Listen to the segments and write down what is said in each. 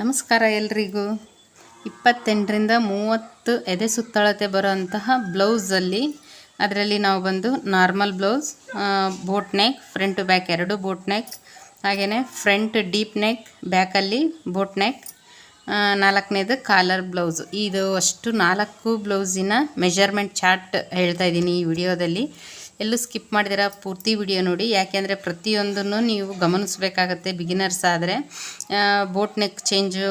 ನಮಸ್ಕಾರ ಎಲ್ರಿಗೂ. ಇಪ್ಪತ್ತೆಂಟರಿಂದ ಮೂವತ್ತು ಎದೆ ಸುತ್ತಳತೆ ಬರೋಂತಹ ಬ್ಲೌಸಲ್ಲಿ ಅದರಲ್ಲಿ ನಾವು ಬಂದು normal blouse boat neck front to back ಎರಡು ಬೋಟ್ ನೆಕ್ ಹಾಗೆಯೇ ಫ್ರಂಟ್ ಡೀಪ್ ನೆಕ್ ಬ್ಯಾಕಲ್ಲಿ ಬೋಟ್ ನೆಕ್ ನಾಲ್ಕನೇದು ಕಾಲರ್ ಬ್ಲೌಸ್ ಇದು ಅಷ್ಟು ನಾಲ್ಕು ಬ್ಲೌಸಿನ ಮೆಜರ್ಮೆಂಟ್ ಚಾರ್ಟ್ ಹೇಳ್ತಾ ಇದ್ದೀನಿ ಈ ವಿಡಿಯೋದಲ್ಲಿ. ಎಲ್ಲೂ ಸ್ಕಿಪ್ ಮಾಡಿದಿರ ಪೂರ್ತಿ ವಿಡಿಯೋ ನೋಡಿ. ಯಾಕೆಂದರೆ ಪ್ರತಿಯೊಂದನ್ನು ನೀವು ಗಮನಿಸಬೇಕಾಗತ್ತೆ ಬಿಗಿನರ್ಸ್ ಆದರೆ. ಬೋಟ್ ನೆಕ್ ಚೇಂಜು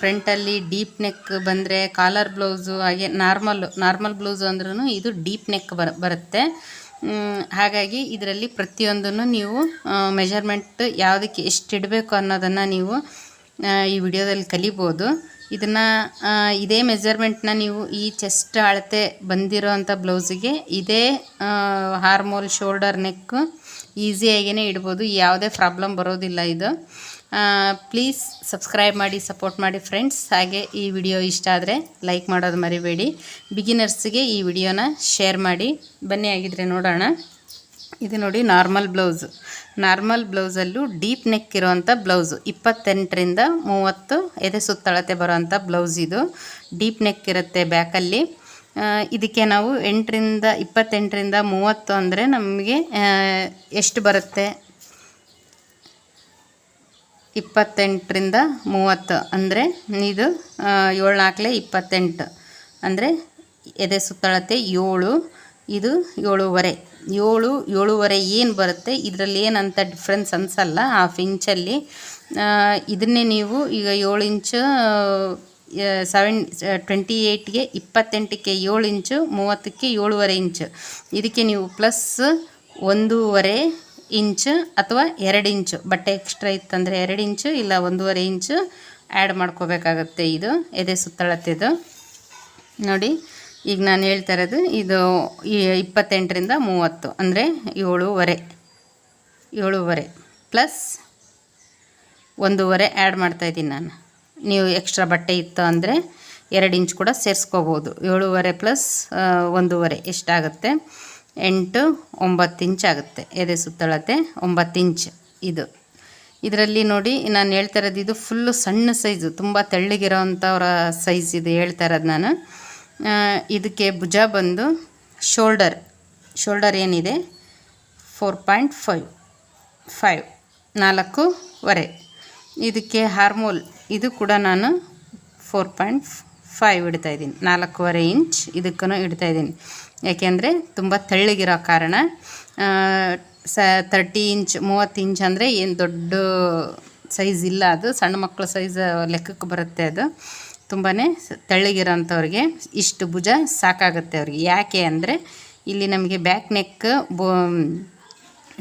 ಫ್ರಂಟಲ್ಲಿ ಡೀಪ್ ನೆಕ್ ಬಂದರೆ ಕಾಲರ್ ಬ್ಲೌಸು ಹಾಗೆ ನಾರ್ಮಲ್ ನಾರ್ಮಲ್ ಬ್ಲೌಸು ಅಂದ್ರೂ ಇದು ಡೀಪ್ ನೆಕ್ ಬರ ಬರುತ್ತೆ. ಹಾಗಾಗಿ ಇದರಲ್ಲಿ ಪ್ರತಿಯೊಂದನ್ನು ನೀವು ಮೆಜರ್ಮೆಂಟ್ ಯಾವುದಕ್ಕೆ ಎಷ್ಟಿಡಬೇಕು ಅನ್ನೋದನ್ನು ನೀವು ಈ ವಿಡಿಯೋದಲ್ಲಿ ಕಲಿಬೋದು. ಇದನ್ನು ಇದೇ ಮೆಜರ್ಮೆಂಟ್ನ ನೀವು ಈ ಚೆಸ್ಟ್ ಅಳತೆ ಬಂದಿರೋ ಅಂಥ ಬ್ಲೌಸಿಗೆ ಇದೇ ಹಾರ್ಮೋಲ್ ಶೋಲ್ಡರ್ ನೆಕ್ಕು ಈಸಿಯಾಗಿಯೇ ಇಡ್ಬೋದು. ಯಾವುದೇ ಪ್ರಾಬ್ಲಮ್ ಬರೋದಿಲ್ಲ ಇದು. ಪ್ಲೀಸ್ ಸಬ್ಸ್ಕ್ರೈಬ್ ಮಾಡಿ ಸಪೋರ್ಟ್ ಮಾಡಿ ಫ್ರೆಂಡ್ಸ್ ಹಾಗೆ ಈ ವಿಡಿಯೋ ಇಷ್ಟ ಆದರೆ ಲೈಕ್ ಮಾಡೋದು ಮರಿಬೇಡಿ. ಬಿಗಿನರ್ಸ್ಗೆ ಈ ವಿಡಿಯೋನ ಶೇರ್ ಮಾಡಿ. ಬನ್ನಿ ಆಗಿದ್ರೆ ನೋಡೋಣ. ಇದು ನೋಡಿ ನಾರ್ಮಲ್ ಬ್ಲೌಸು. ನಾರ್ಮಲ್ ಬ್ಲೌಸಲ್ಲೂ ಡೀಪ್ ನೆಕ್ ಇರೋವಂಥ ಬ್ಲೌಸು. ಇಪ್ಪತ್ತೆಂಟರಿಂದ ಮೂವತ್ತು ಎದೆ ಸುತ್ತಳತೆ ಬರುವಂಥ ಬ್ಲೌಸ್ ಇದು. ಡೀಪ್ ನೆಕ್ ಇರುತ್ತೆ ಬ್ಯಾಕಲ್ಲಿ. ಇದಕ್ಕೆ ನಾವು ಎಂಟರಿಂದ ಇಪ್ಪತ್ತೆಂಟರಿಂದ ಮೂವತ್ತು ಅಂದರೆ ನಮಗೆ ಎಷ್ಟು ಬರುತ್ತೆ? ಇಪ್ಪತ್ತೆಂಟರಿಂದ ಮೂವತ್ತು ಅಂದರೆ ಇದು ಆ, ಏಳು ನಾಲ್ಕಲೆ ಇಪ್ಪತ್ತೆಂಟು ಅಂದರೆ ಎದೆ ಸುತ್ತಳತೆ ಏಳು. ಇದು ಏಳೂವರೆ. ಏಳು, ಏಳುವರೆ ಏನು ಬರುತ್ತೆ? ಇದರಲ್ಲಿ ಏನಂತ ಡಿಫ್ರೆನ್ಸ್ ಅನಿಸಲ್ಲ. ಹಾಫ್ ಇಂಚಲ್ಲಿ ಇದನ್ನೇ ನೀವು ಈಗ ಏಳು ಇಂಚು ಸೆವೆನ್ ಟ್ವೆಂಟಿ ಏಯ್ಟ್ಗೆ ಇಪ್ಪತ್ತೆಂಟಕ್ಕೆ ಏಳು ಇಂಚು ಮೂವತ್ತಕ್ಕೆ ಏಳುವರೆ ಇಂಚು ಇದಕ್ಕೆ ನೀವು ಪ್ಲಸ್ ಒಂದೂವರೆ ಇಂಚು ಅಥವಾ ಎರಡು ಇಂಚು ಬಟ್ಟೆ ಎಕ್ಸ್ಟ್ರಾ ಇತ್ತಂದರೆ ಎರಡು ಇಂಚು ಇಲ್ಲ ಒಂದೂವರೆ ಇಂಚು ಆ್ಯಡ್ ಮಾಡ್ಕೋಬೇಕಾಗತ್ತೆ ಇದು. ಎದೆ ಸುತ್ತಳತೆದು. ನೋಡಿ. ಈಗ ನಾನು ಹೇಳ್ತಾ ಇರೋದು, ಇದು ಇಪ್ಪತ್ತೆಂಟರಿಂದ ಮೂವತ್ತು, ಅಂದರೆ ಏಳೂವರೆ ಏಳೂವರೆ ಪ್ಲಸ್ ಒಂದೂವರೆ ಆ್ಯಡ್ ಮಾಡ್ತಾಯಿದ್ದೀನಿ ನಾನು. ನೀವು ಎಕ್ಸ್ಟ್ರಾ ಬಟ್ಟೆ ಇತ್ತು ಅಂದರೆ ಎರಡು ಇಂಚ್ ಕೂಡ ಸೇರಿಸ್ಕೋಬೋದು. ಏಳೂವರೆ ಪ್ಲಸ್ ಒಂದೂವರೆ ಎಷ್ಟಾಗುತ್ತೆ? ಎಂಟು, ಒಂಬತ್ತು ಇಂಚ್ ಆಗುತ್ತೆ. ಎದೆ ಸುತ್ತಳತೆ ಒಂಬತ್ತು ಇಂಚ್ ಇದು. ಇದರಲ್ಲಿ ನೋಡಿ, ನಾನು ಹೇಳ್ತಾ ಇರೋದು ಇದು ಫುಲ್ಲು ಸಣ್ಣ ಸೈಜು ತುಂಬ ತೆಳ್ಳಗಿರೋವಂಥವ್ರ ಸೈಜ್ ಇದು ಹೇಳ್ತಾ ಇರೋದು ನಾನು. ಇದಕ್ಕೆ ಭುಜ ಬಂದು ಶೋಲ್ಡರ್ ಶೋಲ್ಡರ್ ಏನಿದೆ? ಫೋರ್ ಪಾಯಿಂಟ್ ಫೈವ್ ಫೈವ್, ನಾಲ್ಕೂವರೆ. ಇದಕ್ಕೆ ಹಾರ್ಮೋಲ್, ಇದು ಕೂಡ ನಾನು ಫೋರ್ ಪಾಯಿಂಟ್ ಫೈವ್ ಇಡ್ತಾ ಇದ್ದೀನಿ. ನಾಲ್ಕೂವರೆ ಇಂಚ್ ಇದಕ್ಕೂ ಇಡ್ತಾ ಇದ್ದೀನಿ. ಯಾಕೆಂದರೆ ತುಂಬ ತೆಳ್ಳಗಿರೋ ಕಾರಣ ಸ ತರ್ಟಿ ಇಂಚ್, ಮೂವತ್ತು ಇಂಚ್ ಅಂದರೆ ಏನು ದೊಡ್ಡ ಸೈಜ್ ಇಲ್ಲ ಅದು. ಸಣ್ಣ ಮಕ್ಕಳ ಸೈಜ್ ಲೆಕ್ಕಕ್ಕೆ ಬರುತ್ತೆ ಅದು. ತುಂಬಾ ತೆಳ್ಳಗಿರೋಂಥವ್ರಿಗೆ ಇಷ್ಟು ಭುಜ ಸಾಕಾಗುತ್ತೆ ಅವ್ರಿಗೆ. ಯಾಕೆ ಅಂದರೆ ಇಲ್ಲಿ ನಮಗೆ ಬ್ಯಾಕ್ ನೆಕ್ ಬೋ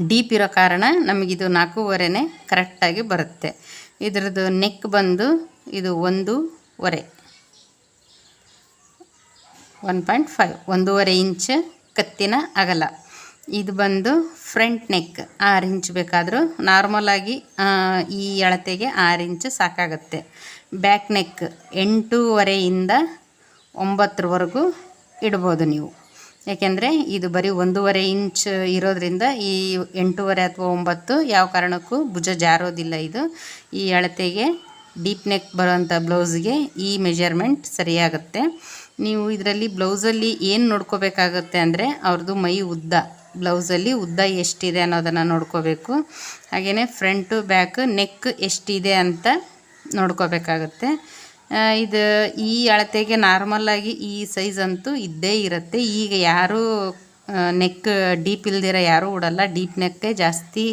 ಡೀಪ್ ಇರೋ ಕಾರಣ ನಮಗಿದು ನಾಲ್ಕೂವರೆನೇ ಕರೆಕ್ಟಾಗಿ ಬರುತ್ತೆ. ಇದರದ್ದು ನೆಕ್ ಬಂದು ಇದು ಒಂದೂವರೆ. ಒನ್ ಪಾಯಿಂಟ್ ಫೈವ್ ಒಂದೂವರೆ ಇಂಚ್ ಕತ್ತಿನ ಅಗಲ. ಇದು ಬಂದು ಫ್ರಂಟ್ ನೆಕ್ ಆರು ಇಂಚ್ ಬೇಕಾದರೂ ನಾರ್ಮಲಾಗಿ ಈ ಅಳತೆಗೆ ಆರು ಇಂಚ್ ಸಾಕಾಗುತ್ತೆ. ಬ್ಯಾಕ್ ನೆಕ್ ಎಂಟೂವರೆಯಿಂದ ಒಂಬತ್ತರವರೆಗೂ ಇಡ್ಬೋದು ನೀವು. ಯಾಕೆಂದರೆ ಇದು ಬರೀ ಒಂದೂವರೆ ಇಂಚ್ ಇರೋದ್ರಿಂದ ಈ ಎಂಟೂವರೆ ಅಥವಾ ಒಂಬತ್ತು ಯಾವ ಕಾರಣಕ್ಕೂ ಭುಜ ಜಾರೋದಿಲ್ಲ ಇದು. ಈ ಅಳತೆಗೆ ಡೀಪ್ ನೆಕ್ ಬರೋವಂಥ ಬ್ಲೌಸ್ಗೆ ಈ ಮೆಜರ್ಮೆಂಟ್ ಸರಿಯಾಗುತ್ತೆ. ನೀವು ಇದರಲ್ಲಿ ಬ್ಲೌಸಲ್ಲಿ ಏನು ನೋಡ್ಕೋಬೇಕಾಗುತ್ತೆ ಅಂದರೆ ಅವ್ರದ್ದು ಮೈ ಉದ್ದ. ಬ್ಲೌಸಲ್ಲಿ ಉದ್ದ ಎಷ್ಟಿದೆ ಅನ್ನೋದನ್ನು ನೋಡ್ಕೋಬೇಕು. ಹಾಗೆಯೇ ಫ್ರಂಟು ಬ್ಯಾಕ್ ನೆಕ್ ಎಷ್ಟಿದೆ ಅಂತ ನೋಡ್ಕೋಬೇಕಾಗತ್ತೆ. ಇದು ಈ ಅಳತೆಗೆ ನಾರ್ಮಲ್ಲಾಗಿ ಈ ಸೈಜ್ ಅಂತೂ ಇದ್ದೇ ಇರುತ್ತೆ. ಈಗ ಯಾರೂ ನೆಕ್ ಡೀಪ್ ಇಲ್ದಿರ ಯಾರೂ ಉಡಲ್ಲ. ಡೀಪ್ ನೆಕ್ಕೇ ಜಾಸ್ತಿ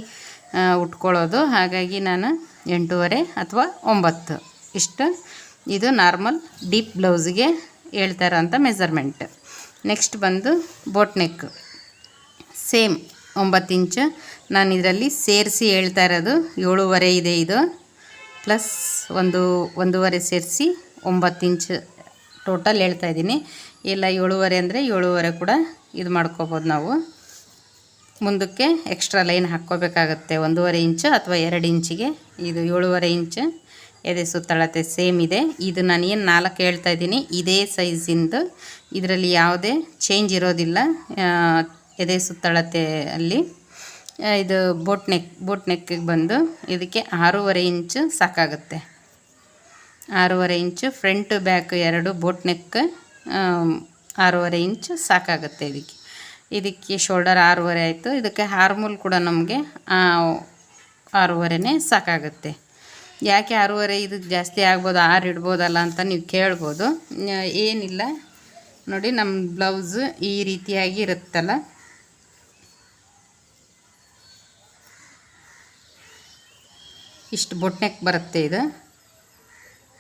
ಉಟ್ಕೊಳ್ಳೋದು. ಹಾಗಾಗಿ ನಾನು ಎಂಟೂವರೆ ಅಥವಾ ಒಂಬತ್ತು ಇಷ್ಟು ಇದು ನಾರ್ಮಲ್ ಡೀಪ್ ಬ್ಲೌಸ್ಗೆ ಹೇಳ್ತಾ ಇರೋಂಥ ಮೆಜರ್ಮೆಂಟ್ ನೆಕ್ಸ್ಟ್ ಬಂದು ಬೋಟ್ ನೆಕ್ ಸೇಮ್ ಒಂಬತ್ತು ಇಂಚು. ನಾನು ಇದರಲ್ಲಿ ಸೇರಿಸಿ ಹೇಳ್ತಾ ಇರೋದು, ಏಳುವರೆ ಇದೆ ಇದು. ಪ್ಲಸ್ ಒಂದು ಒಂದೂವರೆ ಸೇರಿಸಿ ಒಂಬತ್ತು ಇಂಚು ಟೋಟಲ್ ಹೇಳ್ತಾ ಇದ್ದೀನಿ. ಇಲ್ಲ, ಏಳುವರೆ ಅಂದರೆ ಏಳುವರೆ ಕೂಡ ಇದು ಮಾಡ್ಕೋಬೋದು ನಾವು. ಮುಂದಕ್ಕೆ ಎಕ್ಸ್ಟ್ರಾ ಲೈನ್ ಹಾಕ್ಕೋಬೇಕಾಗತ್ತೆ, ಒಂದೂವರೆ ಇಂಚು ಅಥವಾ ಎರಡು ಇಂಚಿಗೆ. ಇದು ಏಳುವರೆ ಇಂಚು, ಎದೆ ಸುತ್ತಳತೆ ಸೇಮ್ ಇದೆ. ಇದು ನಾನು ಏನು ನಾಲ್ಕು ಹೇಳ್ತಾ ಇದ್ದೀನಿ, ಇದೇ ಸೈಜಿಂದು ಇದರಲ್ಲಿ ಯಾವುದೇ ಚೇಂಜ್ ಇರೋದಿಲ್ಲ. ಎದೆ ಸುತ್ತಳತೆ ಅಲ್ಲಿ ಇದು ಬೋಟ್ ನೆಕ್ ಬೋಟ್ ನೆಕ್ಕಿಗೆ ಬಂದು ಇದಕ್ಕೆ ಆರೂವರೆ ಇಂಚು ಸಾಕಾಗುತ್ತೆ. ಆರೂವರೆ ಇಂಚು ಫ್ರಂಟ್ ಬ್ಯಾಕ್ ಎರಡು ಬೋಟ್ ನೆಕ್ ಆರೂವರೆ ಇಂಚು ಸಾಕಾಗುತ್ತೆ ಇದಕ್ಕೆ. ಇದಕ್ಕೆ ಶೋಲ್ಡರ್ ಆರೂವರೆ ಆಯಿತು. ಇದಕ್ಕೆ ಹಾರ್ಮೋಲ್ ಕೂಡ ನಮಗೆ ಆರೂವರೆನೇ ಸಾಕಾಗುತ್ತೆ. ಯಾಕೆ ಆರೂವರೆ ಇದಕ್ಕೆ ಜಾಸ್ತಿ ಆಗ್ಬೋದು, ಆರು ಇಡ್ಬೋದಲ್ಲ ಅಂತ ನೀವು ಕೇಳ್ಬೋದು. ಏನಿಲ್ಲ. ನೋಡಿ ನಮ್ಮ ಬ್ಲೌಸ್ ಈ ರೀತಿಯಾಗಿ ಇರುತ್ತಲ್ಲ. ಇಷ್ಟು ಬೊಟ್ನೆಕ್ ಬರುತ್ತೆ ಇದು.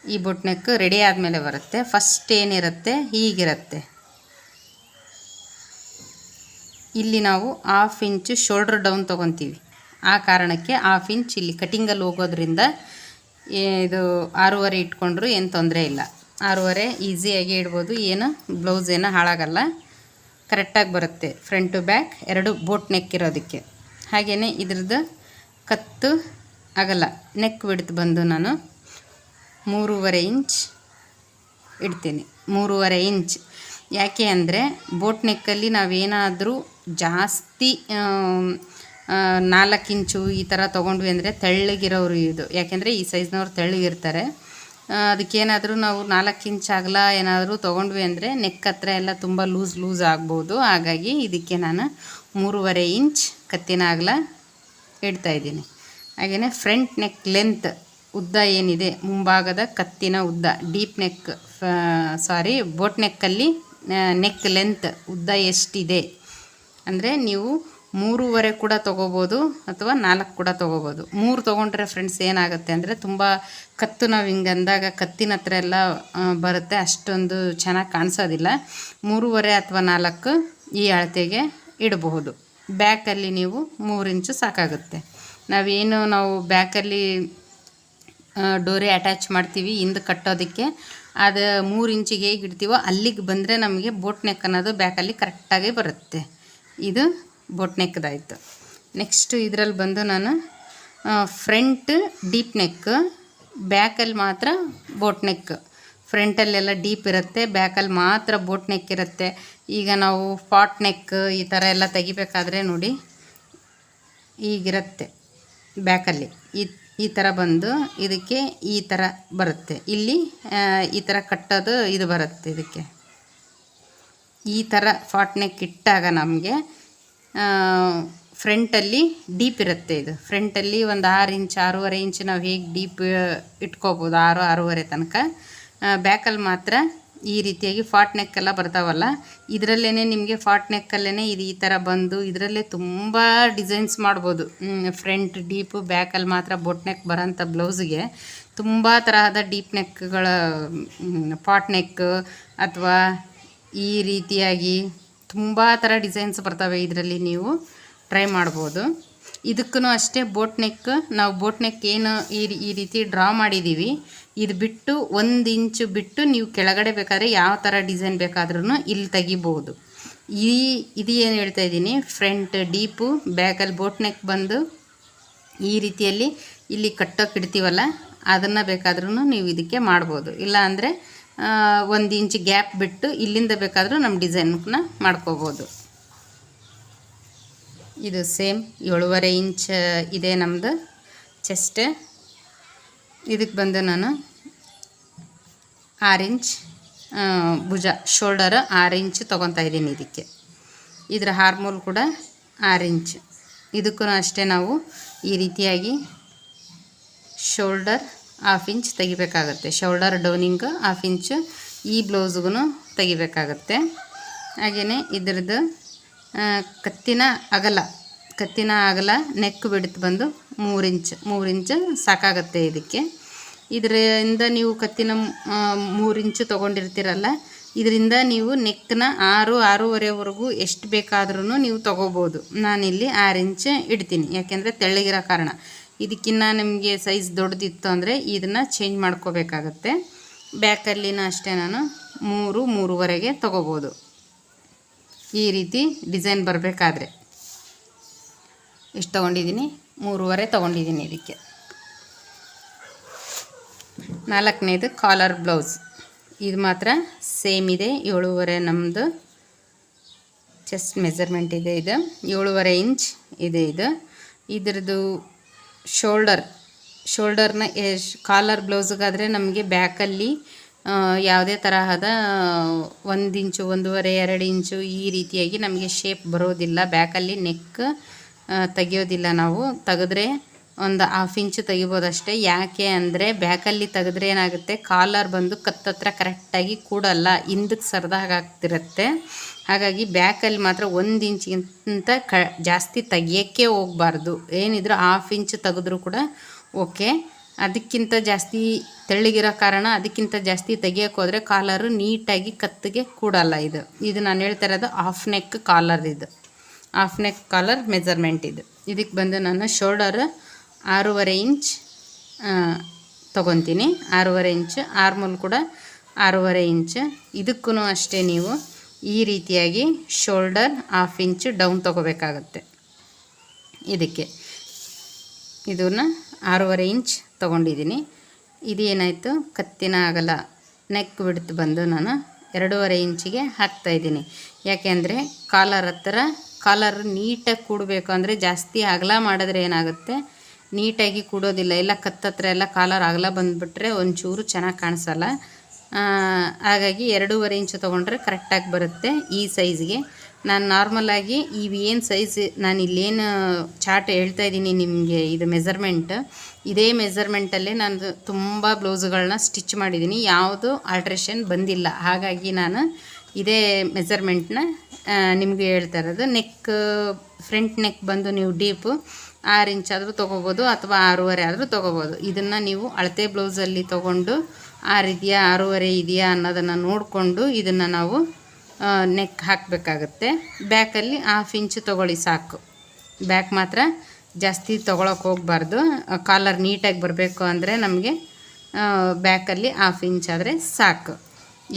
ಈ ಬೊಟ್ನೆಕ್ ರೆಡಿ ಆದಮೇಲೆ ಬರುತ್ತೆ. ಫಸ್ಟ್ ಏನಿರುತ್ತೆ? ಹೀಗಿರುತ್ತೆ. ಇಲ್ಲಿ ನಾವು ಹಾಫ್ ಇಂಚು ಶೋಲ್ಡ್ರ್ ಡೌನ್ ತೊಗೊತೀವಿ. ಆ ಕಾರಣಕ್ಕೆ ಹಾಫ್ ಇಂಚ್ ಇಲ್ಲಿ ಕಟಿಂಗಲ್ಲಿ ಹೋಗೋದ್ರಿಂದ ಇದು ಆರೂವರೆ ಇಟ್ಕೊಂಡ್ರು ಏನು ತೊಂದರೆ ಇಲ್ಲ. ಆರೂವರೆ ಈಸಿಯಾಗಿ ಇಡ್ಬೋದು. ಏನು ಬ್ಲೌಸ್ ಏನೋ ಹಾಳಾಗಲ್ಲ. ಕರೆಕ್ಟಾಗಿ ಬರುತ್ತೆ. ಫ್ರಂಟ್ ಟು ಬ್ಯಾಕ್ ಎರಡು ಬೋಟ್ ನೆಕ್ ಇರೋದಕ್ಕೆ. ಹಾಗೆಯೇ ಇದ್ರದ್ದು ಕತ್ತು ಆಗಲ್ಲ. ನೆಕ್ ಬಿಡ್ತು ಬಂದು ನಾನು ಮೂರುವರೆ ಇಂಚ್ ಇಡ್ತೀನಿ. ಮೂರುವರೆ ಇಂಚ್. ಯಾಕೆ ಅಂದರೆ ಬೋಟ್ ನೆಕ್ಕಲ್ಲಿ ನಾವೇನಾದರೂ ಜಾಸ್ತಿ ನಾಲ್ಕು ಇಂಚು ಈ ಥರ ತೊಗೊಂಡ್ವಿ ಅಂದರೆ ತೆಳ್ಳಗಿರೋರು ಇದು. ಯಾಕೆಂದರೆ ಈ ಸೈಜ್ನವ್ರು ತೆಳ್ಳಗಿರ್ತಾರೆ. ಅದಕ್ಕೇನಾದರೂ ನಾವು ನಾಲ್ಕು ಇಂಚ್ ಆಗಲ ಏನಾದರೂ ತೊಗೊಂಡ್ವಿ ಅಂದರೆ ನೆಕ್ ಹತ್ರ ಎಲ್ಲ ತುಂಬ ಲೂಸ್ ಲೂಸ್ ಆಗ್ಬೋದು. ಹಾಗಾಗಿ ಇದಕ್ಕೆ ನಾನು ಮೂರುವರೆ ಇಂಚ್ ಕತ್ತಿನ ಅಗಲ ಇಡ್ತಾ ಇದ್ದೀನಿ. ಹಾಗೆಯೇ ಫ್ರಂಟ್ ನೆಕ್ ಲೆಂತ್ ಉದ್ದ ಏನಿದೆ, ಮುಂಭಾಗದ ಕತ್ತಿನ ಉದ್ದ ಡೀಪ್ ನೆಕ್ ಸಾರಿ ಬೋಟ್ ನೆಕ್ಕಲ್ಲಿ ನೆಕ್ ಲೆಂತ್ ಉದ್ದ ಎಷ್ಟಿದೆ? ಅಂದರೆ ನೀವು ಮೂರುವರೆ ಕೂಡ ತೊಗೋಬೋದು ಅಥವಾ ನಾಲ್ಕು ಕೂಡ ತೊಗೋಬೋದು. ಮೂರು ತೊಗೊಂಡ್ರೆ ಫ್ರೆಂಡ್ಸ್ ಏನಾಗುತ್ತೆ ಅಂದರೆ ತುಂಬ ಕತ್ತು ನಾವು ಹಿಂಗೆ ಅಂದಾಗ ಕತ್ತಿನ ಹತ್ರ ಎಲ್ಲ ಬರುತ್ತೆ, ಅಷ್ಟೊಂದು ಚೆನ್ನಾಗಿ ಕಾಣಿಸೋದಿಲ್ಲ. ಮೂರುವರೆ ಅಥವಾ ನಾಲ್ಕು ಈ ಅಳತೆಗೆ ಇಡಬಹುದು. ಬ್ಯಾಕಲ್ಲಿ ನೀವು ಮೂರು ಇಂಚು ಸಾಕಾಗುತ್ತೆ. ನಾವೇನು ನಾವು ಬ್ಯಾಕಲ್ಲಿ ಡೋರಿ ಅಟ್ಯಾಚ್ ಮಾಡ್ತೀವಿ ಹಿಂದೆ ಕಟ್ಟೋದಕ್ಕೆ. ಅದು ಮೂರು ಇಂಚಿಗೆ ಹೇಗೆ ಇಡ್ತೀವೋ ಅಲ್ಲಿಗೆ ಬಂದರೆ ನಮಗೆ ಬೋಟ್ ನೆಕ್ ಅನ್ನೋದು ಬ್ಯಾಕಲ್ಲಿ ಕರೆಕ್ಟಾಗಿ ಬರುತ್ತೆ. ಇದು ಬೋಟ್ ನೆಕ್ದಾಯಿತು. ನೆಕ್ಸ್ಟ್ ಇದರಲ್ಲಿ ಬಂದು ನಾನು ಫ್ರಂಟ್ ಡೀಪ್ ನೆಕ್ ಬ್ಯಾಕಲ್ಲಿ ಮಾತ್ರ ಬೋಟ್ ನೆಕ್. ಫ್ರಂಟಲ್ಲೆಲ್ಲ ಡೀಪ್ ಇರುತ್ತೆ ಬ್ಯಾಕಲ್ಲಿ ಮಾತ್ರ ಬೋಟ್ ನೆಕ್ ಇರುತ್ತೆ. ಈಗ ನಾವು ಪಾಟ್ ನೆಕ್ ಈ ಥರ ಎಲ್ಲ ತೆಗಿಬೇಕಾದ್ರೆ ನೋಡಿ, ಈಗಿರುತ್ತೆ. ಬ್ಯಾಕಲ್ಲಿ. ಈ ಈ ಥರ ಬಂದು ಇದಕ್ಕೆ ಈ ಥರ ಬರುತ್ತೆ. ಇಲ್ಲಿ ಈ ಥರ ಕಟ್ಟೋದು ಇದು ಬರುತ್ತೆ ಇದಕ್ಕೆ. ಈ ಥರ ಫಾಟ್ ನೆಕ್ ಇಟ್ಟಾಗ ನಮಗೆ ಫ್ರಂಟಲ್ಲಿ ಡೀಪ್ ಇರುತ್ತೆ ಇದು. ಫ್ರಂಟಲ್ಲಿ ಒಂದು ಆರು ಇಂಚ್, ಆರೂವರೆ ಇಂಚ್ ನಾವು ಹೇಗೆ ಡೀಪ್ ಇಟ್ಕೋಬೋದು, ಆರು, ಆರೂವರೆ ತನಕ. ಬ್ಯಾಕಲ್ಲಿ ಮಾತ್ರ ಈ ರೀತಿಯಾಗಿ ಫಾಟ್ ನೆಕ್ ಎಲ್ಲ ಬರ್ತಾವಲ್ಲ ಇದರಲ್ಲೇ ನಿಮಗೆ ಫಾಟ್ ನೆಕ್ಕಲ್ಲೇ ಇದು ಈ ಥರ ಬಂದು ಇದರಲ್ಲೇ ತುಂಬ ಡಿಸೈನ್ಸ್ ಮಾಡ್ಬೋದು. ಫ್ರಂಟ್ ಡೀಪು ಬ್ಯಾಕಲ್ಲಿ ಮಾತ್ರ ಬೊಟ್ ನೆಕ್ ಬರೋಂಥ ಬ್ಲೌಸಿಗೆ ತುಂಬ ತರಹದ ಡೀಪ್ ನೆಕ್ಗಳ ಫಾಟ್ ನೆಕ್ ಅಥವಾ ಈ ರೀತಿಯಾಗಿ ತುಂಬ ಥರ ಡಿಸೈನ್ಸ್ ಬರ್ತವೆ ಇದರಲ್ಲಿ ನೀವು ಟ್ರೈ ಮಾಡ್ಬೋದು. ಇದಕ್ಕೂ ಅಷ್ಟೇ ಬೋಟ್ ನೆಕ್ ನಾವು ಬೋಟ್ ನೆಕ್ ಏನು ಈ ಈ ರೀತಿ ಡ್ರಾ ಮಾಡಿದ್ದೀವಿ. ಇದು ಬಿಟ್ಟು ಒಂದು ಇಂಚು ಬಿಟ್ಟು ನೀವು ಕೆಳಗಡೆ ಬೇಕಾದರೆ ಯಾವ ಥರ ಡಿಸೈನ್ ಬೇಕಾದ್ರೂ ಇಲ್ಲಿ ತೆಗಿಬೋದು ಈ ಇದು ಏನು ಹೇಳ್ತಾ ಇದ್ದೀನಿ? ಫ್ರಂಟ್ ಡೀಪು ಬ್ಯಾಕಲ್ಲಿ ಬೋಟ್ ನೆಕ್ ಬಂದು ಈ ರೀತಿಯಲ್ಲಿ ಇಲ್ಲಿ ಕಟ್ಟೋಕೆ ಇಡ್ತೀವಲ್ಲ, ಅದನ್ನು ಬೇಕಾದ್ರೂ ನೀವು ಇದಕ್ಕೆ ಮಾಡ್ಬೋದು. ಇಲ್ಲ ಅಂದರೆ ಒಂದು ಇಂಚ್ ಗ್ಯಾಪ್ ಬಿಟ್ಟು ಇಲ್ಲಿಂದ ಬೇಕಾದರೂ ನಮ್ಮ ಡಿಸೈನ್ನ ಮಾಡ್ಕೋಬೋದು. ಇದು ಸೇಮ್ ಏಳುವರೆ ಇಂಚ್ ಇದೆ ನಮ್ಮದು ಚೆಸ್ಟ್. ಇದಕ್ಕೆ ಬಂದು ನಾನು. ಆರೆಂಜ್ ಭುಜ, ಶೋಲ್ಡರ್ ಆರು ಇಂಚ್ ತೊಗೊತಾ ಇದ್ದೀನಿ ಇದಕ್ಕೆ. ಇದರ ಹಾರ್ಮೋಲ್ ಕೂಡ ಆರು ಇಂಚ್. ಇದಕ್ಕೂ ಅಷ್ಟೇ ನಾವು ಈ ರೀತಿಯಾಗಿ ಶೋಲ್ಡರ್ ಹಾಫ್ ಇಂಚ್ ತೆಗಿಬೇಕಾಗತ್ತೆ. ಶೋಲ್ಡರ್ ಡೌನಿಂಗ್ ಹಾಫ್ ಇಂಚ್ ಈ ಬ್ಲೌಸ್ಗೂ ತೆಗಿಬೇಕಾಗತ್ತೆ. ಹಾಗೆಯೇ ಇದ್ರದ್ದು ಕತ್ತಿನ ಅಗಲ ಕತ್ತಿನ ಆಗಲ್ಲ ನೆಕ್ ಬಿಡ್ತು ಬಂದು ಮೂರು ಇಂಚ್ ಮೂರು ಇಂಚ್ ಸಾಕಾಗತ್ತೆ ಇದಕ್ಕೆ. ಇದರಿಂದ ನೀವು ಕತ್ತಿನ ಮೂರು ಇಂಚು ತೊಗೊಂಡಿರ್ತೀರಲ್ಲ, ಇದರಿಂದ ನೀವು ನೆಕ್ನ ಆರು, ಆರೂವರೆವರೆಗೂ ಎಷ್ಟು ಬೇಕಾದ್ರೂ ನೀವು ತೊಗೋಬೋದು. ನಾನಿಲ್ಲಿ ಆರು ಇಂಚ್ ಇಡ್ತೀನಿ, ಯಾಕೆಂದರೆ ತೆಳ್ಳಗಿರೋ ಕಾರಣ. ಇದಕ್ಕಿನ್ನ ನಿಮಗೆ ಸೈಜ್ ದೊಡ್ಡದಿತ್ತು ಅಂದರೆ ಇದನ್ನು ಚೇಂಜ್ ಮಾಡ್ಕೋಬೇಕಾಗತ್ತೆ. ಬ್ಯಾಕಲ್ಲಿನ ಅಷ್ಟೇ ನಾನು ಮೂರು, ಮೂರುವರೆಗೆ ತೊಗೋಬೋದು. ಈ ರೀತಿ ಡಿಸೈನ್ ಬರಬೇಕಾದ್ರೆ. ಎಷ್ಟು ತೊಗೊಂಡಿದ್ದೀನಿ. ಮೂರುವರೆ ತೊಗೊಂಡಿದ್ದೀನಿ ಇದಕ್ಕೆ. ನಾಲ್ಕನೇದು ಕಾಲರ್ ಬ್ಲೌಸ್ ಇದು ಮಾತ್ರ ಸೇಮ್ ಇದೆ. ಏಳುವರೆ ನಮ್ಮದು ಚೆಸ್ಟ್ ಮೆಜರ್ಮೆಂಟ್ ಇದೆ ಇದು. ಏಳುವರೆ ಇಂಚ್ ಇದೆ ಇದು. ಇದ್ರದ್ದು ಶೋಲ್ಡರ್ ಶೋಲ್ಡರ್ನ ಕಾಲರ್ ಬ್ಲೌಸ್ಗಾದರೆ ನಮಗೆ ಬ್ಯಾಕಲ್ಲಿ ಯಾವುದೇ ತರಹದ, ಒಂದು ಇಂಚು ಒಂದೂವರೆ, ಎರಡು ಇಂಚು ಈ ರೀತಿಯಾಗಿ ನಮಗೆ ಶೇಪ್ ಬರೋದಿಲ್ಲ. ಬ್ಯಾಕಲ್ಲಿ ನೆಕ್ ತೆಗಿಯೋದಿಲ್ಲ ನಾವು. ತೆಗೆದ್ರೆ ಒಂದು ಹಾಫ್ ಇಂಚು ತೆಗಿಬೋದಷ್ಟೇ. ಯಾಕೆ ಅಂದರೆ ಬ್ಯಾಕಲ್ಲಿ ತೆಗೆದ್ರೆ ಏನಾಗುತ್ತೆ? ಕಾಲರ್ ಬಂದು ಕತ್ತತ್ರ ಕರೆಕ್ಟಾಗಿ ಕೂಡಲ್ಲ. ಹಿಂದಕ್ಕೆ ಸರಿದಾಗಾಗ್ತಿರುತ್ತೆ. ಹಾಗಾಗಿ ಬ್ಯಾಕಲ್ಲಿ ಮಾತ್ರ ಒಂದು ಇಂಚಿಗಿಂತ ಕ, ಜಾಸ್ತಿ ತೆಗಿಯೋಕ್ಕೆ ಹೋಗಬಾರ್ದು. ಏನಿದ್ರು ಹಾಫ್ ಇಂಚು ತೆಗೆದ್ರೂ ಕೂಡ ಓಕೆ ಅದಕ್ಕಿಂತ ಜಾಸ್ತಿ ತೆಳ್ಳಗಿರೋ ಕಾರಣ ಅದಕ್ಕಿಂತ ಜಾಸ್ತಿ ತೆಗಿಯೋಕೆ ಹೋದರೆ ಕಾಲರು ನೀಟಾಗಿ ಕತ್ತಿಗೆ ಕೂಡಲ್ಲ ಇದು. ಇದು ನಾನು ಹೇಳ್ತಾ ಇರೋದು ಹಾಫ್ ನೆಕ್ ಕಾಲರ್ ಇದು. ಹಾಫ್ ನೆಕ್ ಕಾಲರ್ ಮೆಜರ್ಮೆಂಟ್ ಇದು. ಇದಕ್ಕೆ ಬಂದು ನಾನು ಶೋಲ್ಡರ್ ಆರೂವರೆ ಇಂಚ್ ತೊಗೊತೀನಿ. ಆರೂವರೆ ಇಂಚ್, ಆರ್ಮೂಲ್ ಕೂಡ ಆರೂವರೆ ಇಂಚ್. ಇದಕ್ಕೂ ಅಷ್ಟೇ ನೀವು ಈ ರೀತಿಯಾಗಿ ಶೋಲ್ಡರ್ ಹಾಫ್ ಇಂಚ್ ಡೌನ್ ತೊಗೋಬೇಕಾಗತ್ತೆ. ಇದಕ್ಕೆ. ಇದನ್ನು ಆರೂವರೆ ಇಂಚ್ ತೊಗೊಂಡಿದ್ದೀನಿ. ಇದೇನಾಯಿತು? ಕತ್ತಿನ ಆಗಲ್ಲ ನೆಕ್ ಬಿಡ್ತು ಬಂದು ನಾನು ಎರಡೂವರೆ ಇಂಚಿಗೆ ಹಾಕ್ತಾಯಿದ್ದೀನಿ ಯಾಕೆಂದರೆ ಕಾಲರ್ ಹತ್ರ ಕಾಲರ್ ನೀಟಾಗಿ ಕೂಡಬೇಕು ಅಂದರೆ ಜಾಸ್ತಿ ಅಗಲ ಮಾಡಿದ್ರೆ ಏನಾಗುತ್ತೆ? ನೀಟಾಗಿ ಕೂಡೋದಿಲ್ಲ. ಎಲ್ಲ ಕತ್ತತ್ರ ಎಲ್ಲ ಕಾಲರ್ ಅಗಲ ಬಂದುಬಿಟ್ರೆ ಒಂಚೂರು ಚೆನ್ನಾಗಿ ಕಾಣಿಸಲ್ಲ. ಹಾಗಾಗಿ ಎರಡೂವರೆ ಇಂಚು ತೊಗೊಂಡ್ರೆ ಕರೆಕ್ಟಾಗಿ ಬರುತ್ತೆ ಈ ಸೈಜ್ಗೆ ನಾನು ನಾರ್ಮಲಾಗಿ ಇವೇನು ಸೈಜ್ ನಾನು ಇಲ್ಲೇನು ಚಾರ್ಟ್ ಹೇಳ್ತಾ ಇದ್ದೀನಿ ನಿಮಗೆ ಇದು ಮೆಸರ್ಮೆಂಟ್ ಇದೇ ಮೆಸರ್ಮೆಂಟಲ್ಲೇ ನಾನು ತುಂಬ ಬ್ಲೌಸ್ಗಳನ್ನ ಸ್ಟಿಚ್ ಮಾಡಿದ್ದೀನಿ. ಯಾವುದು ಆಲ್ಟ್ರೇಷನ್ ಬಂದಿಲ್ಲ. ಹಾಗಾಗಿ ನಾನು ಇದೇ ಮೆಜರ್ಮೆಂಟ್ನ ನಿಮಗೆ ಹೇಳ್ತಾ ಇರೋದು. ನೆಕ್ ಫ್ರಂಟ್ ನೆಕ್ ಬಂದು ನೀವು ಡೀಪು ಆರು ಇಂಚ್ ಆದರೂ ತೊಗೋಬೋದು ಅಥವಾ ಆರೂವರೆ ಆದರೂ ತೊಗೋಬೋದು. ಇದನ್ನು ನೀವು ಅಳತೆ ಬ್ಲೌಸಲ್ಲಿ ತೊಗೊಂಡು ಆರು ಇದೆಯಾ, ಆರೂವರೆ ಇದೆಯಾ ಅನ್ನೋದನ್ನು ನೋಡಿಕೊಂಡು ಇದನ್ನು ನಾವು ನೆಕ್ ಹಾಕಬೇಕಾಗತ್ತೆ. ಬ್ಯಾಕಲ್ಲಿ ಹಾಫ್ ಇಂಚ್ ತೊಗೊಳ್ಳಿ ಸಾಕು. ಬ್ಯಾಕ್ ಮಾತ್ರ ಜಾಸ್ತಿ ತೊಗೊಳಕ್ಕೆ ಹೋಗಬಾರ್ದು. ಕಾಲರ್ ನೀಟಾಗಿ ಬರಬೇಕು ಅಂದರೆ ನಮಗೆ ಬ್ಯಾಕಲ್ಲಿ ಹಾಫ್ ಇಂಚ್ ಆದರೆ ಸಾಕು.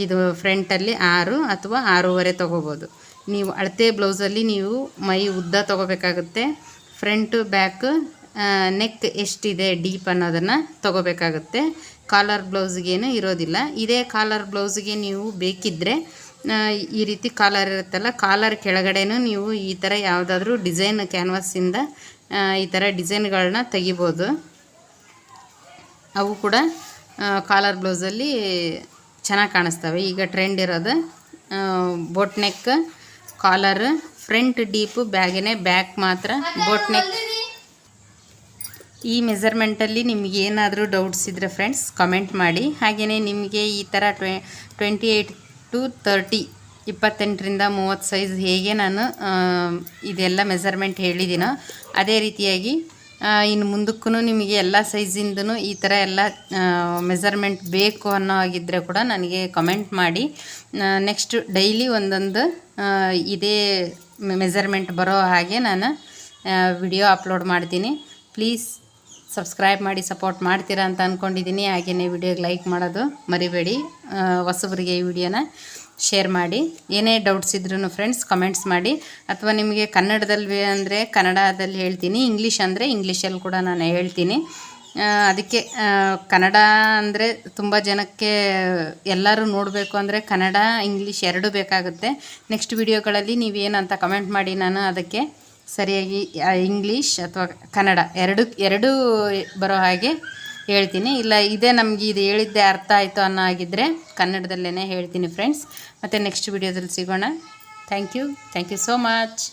ಇದು ಫ್ರಂಟಲ್ಲಿ ಆರು ಅಥವಾ ಆರೂವರೆ ತೊಗೋಬೋದು. ನೀವು ಅಳತೆ ಬ್ಲೌಸಲ್ಲಿ ನೀವು ಮೈ ಉದ್ದ ತೊಗೋಬೇಕಾಗುತ್ತೆ. ಫ್ರಂಟು ಬ್ಯಾಕ್ ನೆಕ್ ಎಷ್ಟಿದೆ ಡೀಪ್ ಅನ್ನೋದನ್ನು ತೊಗೋಬೇಕಾಗುತ್ತೆ. ಕಾಲರ್ ಬ್ಲೌಸ್ಗೇನು ಇರೋದಿಲ್ಲ. ಇದೇ ಕಾಲರ್ ಬ್ಲೌಸ್ಗೆ ನೀವು ಬೇಕಿದ್ದರೆ ಈ ರೀತಿ ಕಾಲರ್ ಇರುತ್ತಲ್ಲ ಕಾಲರ್ ಕೆಳಗಡೆನೂ ನೀವು ಈ ಥರ ಯಾವುದಾದ್ರೂ ಡಿಸೈನ್ ಕ್ಯಾನ್ವಾಸಿಂದ ಈ ಥರ ಡಿಸೈನ್ಗಳನ್ನ ತೆಗಿಬೋದು. ಅವು ಕೂಡ ಕಾಲರ್ ಬ್ಲೌಸಲ್ಲಿ ಚೆನ್ನಾಗಿ ಕಾಣಿಸ್ತವೆ. ಈಗ ಟ್ರೆಂಡ್ ಇರೋದು boat neck collar front deep ಬ್ಯಾಗೇನೆ back ಮಾತ್ರ ಬೋಟ್ ನೆಕ್ ಈ ಮೆಜರ್ಮೆಂಟಲ್ಲಿ ನಿಮಗೆ ಏನಾದರೂ ಡೌಟ್ಸ್ ಇದ್ದರೆ ಫ್ರೆಂಡ್ಸ್ ಕಮೆಂಟ್ ಮಾಡಿ. ಹಾಗೆಯೇ ನಿಮಗೆ ಈ ಥರ ಟ್ವೆ ಟ್ವೆಂಟಿ ಏಯ್ಟ್ ಟು ತರ್ಟಿ ಇಪ್ಪತ್ತೆಂಟರಿಂದ ಮೂವತ್ತು ಸೈಜ್ ಹೇಗೆ ನಾನು ಇದೆಲ್ಲ ಮೆಜರ್ಮೆಂಟ್ ಹೇಳಿದ್ದೀನೋ, ಅದೇ ರೀತಿಯಾಗಿ ಇನ್ನು ಮುಂದಕ್ಕೂ ನಿಮಗೆ ಎಲ್ಲ ಸೈಜಿಂದೂ ಈ ಥರ ಎಲ್ಲ ಮೆಸರ್ಮೆಂಟ್ ಬೇಕು ಅನ್ನೋ ಆಗಿದ್ದರೆ ಕೂಡ ನನಗೆ ಕಮೆಂಟ್ ಮಾಡಿ. ನೆಕ್ಸ್ಟ್ ಡೈಲಿ ಒಂದೊಂದು ಇದೇ ಮೆಸರ್ಮೆಂಟ್ ಬರೋ ಹಾಗೆ ನಾನು ವಿಡಿಯೋ ಅಪ್ಲೋಡ್ ಮಾಡ್ತೀನಿ. ಪ್ಲೀಸ್ ಸಬ್ಸ್ಕ್ರೈಬ್ ಮಾಡಿ ಸಪೋರ್ಟ್ ಮಾಡ್ತೀರಾ ಅಂತ ಅಂದ್ಕೊಂಡಿದ್ದೀನಿ ಹಾಗೆಯೇ ವಿಡಿಯೋಗೆ ಲೈಕ್ ಮಾಡೋದು ಮರಿಬೇಡಿ. ಹೊಸಬ್ರಿಗೆ ಈ ವಿಡಿಯೋನ ಶೇರ್ ಮಾಡಿ. ಏನೇ ಡೌಟ್ಸ್ ಇದ್ರೂ ಫ್ರೆಂಡ್ಸ್ ಕಮೆಂಟ್ಸ್ ಮಾಡಿ. ಅಥವಾ ನಿಮಗೆ ಕನ್ನಡದಲ್ಲಿ ಅಂದರೆ ಕನ್ನಡದಲ್ಲಿ ಹೇಳ್ತೀನಿ ಇಂಗ್ಲೀಷ್ ಅಂದರೆ ಇಂಗ್ಲೀಷಲ್ಲಿ ಕೂಡ ನಾನು ಹೇಳ್ತೀನಿ. ಅದಕ್ಕೆ ಕನ್ನಡ ಅಂದರೆ ತುಂಬ ಜನಕ್ಕೆ ಎಲ್ಲರೂ ನೋಡಬೇಕು ಅಂದರೆ ಕನ್ನಡ ಇಂಗ್ಲೀಷ್ ಎರಡೂ ಬೇಕಾಗುತ್ತೆ. ನೆಕ್ಸ್ಟ್ ವಿಡಿಯೋಗಳಲ್ಲಿ ನೀವೇನಂತ ಕಮೆಂಟ್ ಮಾಡಿ ನಾನು ಅದಕ್ಕೆ ಸರಿಯಾಗಿ ಇಂಗ್ಲೀಷ್ ಅಥವಾ ಕನ್ನಡ ಎರಡು, ಎರಡೂ ಬರೋ ಹಾಗೆ ಹೇಳ್ತೀನಿ. ಇಲ್ಲ, ಇದೇ ನಮಗೆ ಇದು ಹೇಳಿದ್ದೆ ಅರ್ಥ ಆಯಿತು ಅನ್ನೋ ಆಗಿದ್ದರೆ ಕನ್ನಡದಲ್ಲೇ ಹೇಳ್ತೀನಿ ಫ್ರೆಂಡ್ಸ್ ಮತ್ತು ನೆಕ್ಸ್ಟ್ ವಿಡಿಯೋದಲ್ಲಿ ಸಿಗೋಣ. Thank you thank you so much